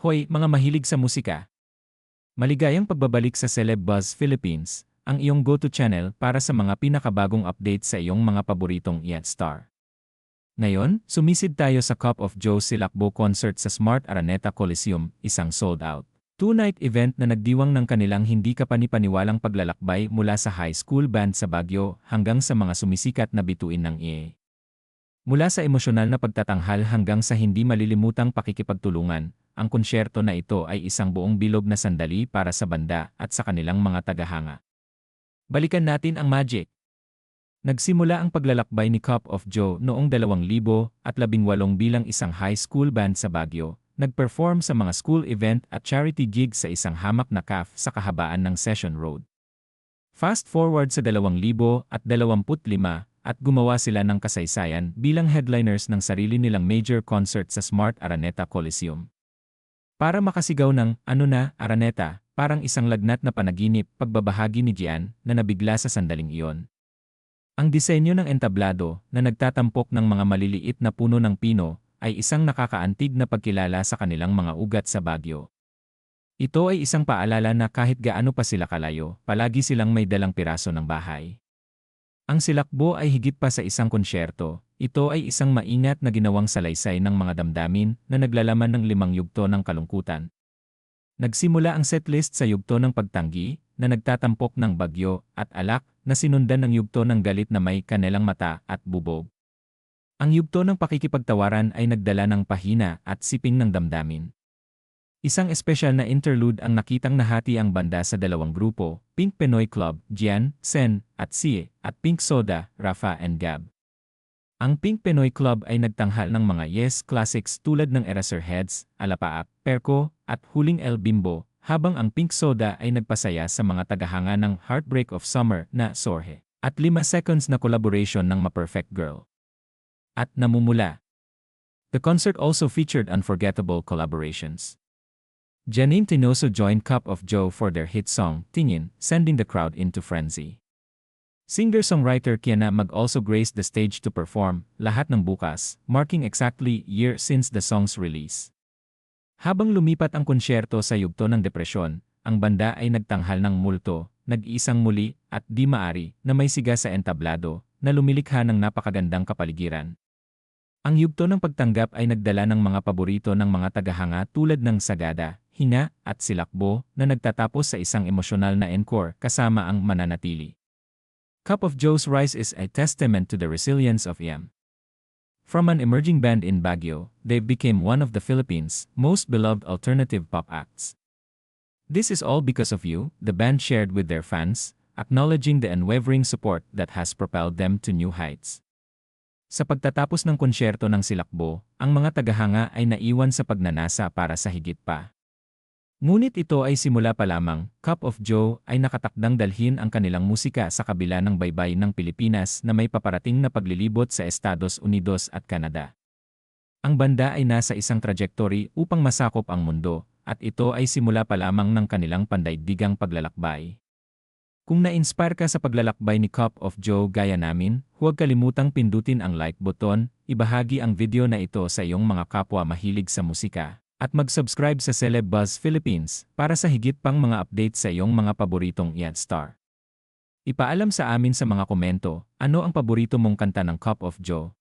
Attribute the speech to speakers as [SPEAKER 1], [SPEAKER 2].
[SPEAKER 1] Hoy, mga mahilig sa musika. Maligayang pagbabalik sa Celeb Buzz Philippines, ang iyong go-to channel para sa mga pinakabagong update sa iyong mga paboritong Yet Star. Ngayon, sumisid tayo sa Cup of Joe Silakbo concert sa Smart Araneta Coliseum, isang sold out. Two-night event na nagdiwang ng kanilang hindi kapanipaniwalang paglalakbay mula sa high school band sa Baguio hanggang sa mga sumisikat na bituin ng IE. Mula sa emosyonal na pagtatanghal hanggang sa hindi malilimutang pakikipagtulungan, ang konsyerto na ito ay isang buong bilog na sandali para sa banda at sa kanilang mga tagahanga. Balikan natin ang magic. Nagsimula ang paglalakbay ni Cup of Joe noong 2018 bilang isang high school band sa Baguio, nag-perform sa mga school event at charity gig sa isang hamak na calf sa kahabaan ng Session Road. Fast forward sa 2025 at gumawa sila ng kasaysayan bilang headliners ng sarili nilang major concert sa Smart Araneta Coliseum. Para makasigaw ng, ano na, Araneta, parang isang lagnat na panaginip pagbabahagi ni Gian na nabigla sa sandaling iyon. Ang disenyo ng entablado na nagtatampok ng mga maliliit na puno ng pino ay isang nakakaantig na pagkilala sa kanilang mga ugat sa Baguio. Ito ay isang paalala na kahit gaano pa sila kalayo, palagi silang may dalang piraso ng bahay. Ang silakbo ay higit pa sa isang konsyerto, ito ay isang maingat na ginawang salaysay ng mga damdamin na naglalaman ng limang yugto ng kalungkutan. Nagsimula ang setlist sa yugto ng pagtanggi, na nagtatampok ng bagyo at alak na sinundan ng yugto ng galit na may kanelang mata at bubog. Ang yugto ng pakikipagtawaran ay nagdala ng pahina at siping ng damdamin. Isang espesyal na interlude ang nakitang nahati ang banda sa dalawang grupo, Pink Pinoy Club, Jian, Sen, at Sie, at Pink Soda, Rafa and Gab. Ang Pink Pinoy Club ay nagtanghal ng mga Yes classics tulad ng Eraserheads, Alapaap, Perko, at Huling El Bimbo, habang ang Pink Soda ay nagpasaya sa mga tagahanga ng Heartbreak of Summer na Sorhe, at 5 seconds na collaboration ng Ma Perfect Girl at namumula. The concert also featured unforgettable collaborations. Janine Tinoso joined Cup of Joe for their hit song, Tingin, sending the crowd into frenzy. Singer-songwriter Kiana Mag also graced the stage to perform, lahat ng bukas, marking exactly year since the song's release. Habang lumipat ang konsyerto sa yugto ng depresyon, ang banda ay nagtanghal ng multo, nag-iisang muli, at di maari, na may siga sa entablado, na lumilikha ng napakagandang kapaligiran. Ang yugto ng pagtanggap ay nagdala ng mga paborito ng mga tagahanga tulad ng Sagada, Hina, at Silakbo na nagtatapos sa isang emosyonal na encore kasama ang mananatili. Cup of Joe's rise is a testament to the resilience of IAM. From an emerging band in Baguio, they became one of the Philippines' most beloved alternative pop acts. This is all because of you, the band shared with their fans, acknowledging the unwavering support that has propelled them to new heights. Sa pagtatapos ng konsyerto ng Silakbo, ang mga tagahanga ay naiwan sa pagnanasa para sa higit pa. Ngunit ito ay simula pa lamang, Cup of Joe ay nakatakdang dalhin ang kanilang musika sa kabila ng baybay ng Pilipinas na may paparating na paglilibot sa Estados Unidos at Canada. Ang banda ay nasa isang trajectory upang masakop ang mundo, at ito ay simula pa lamang ng kanilang pandaigdigang paglalakbay. Kung na-inspire ka sa paglalakbay ni Cup of Joe gaya namin, huwag kalimutang pindutin ang like button, ibahagi ang video na ito sa iyong mga kapwa mahilig sa musika, at mag-subscribe sa Celeb Buzz Philippines para sa higit pang mga update sa iyong mga paboritong Yad Star. Ipaalam sa amin sa mga komento, ano ang paborito mong kanta ng Cup of Joe.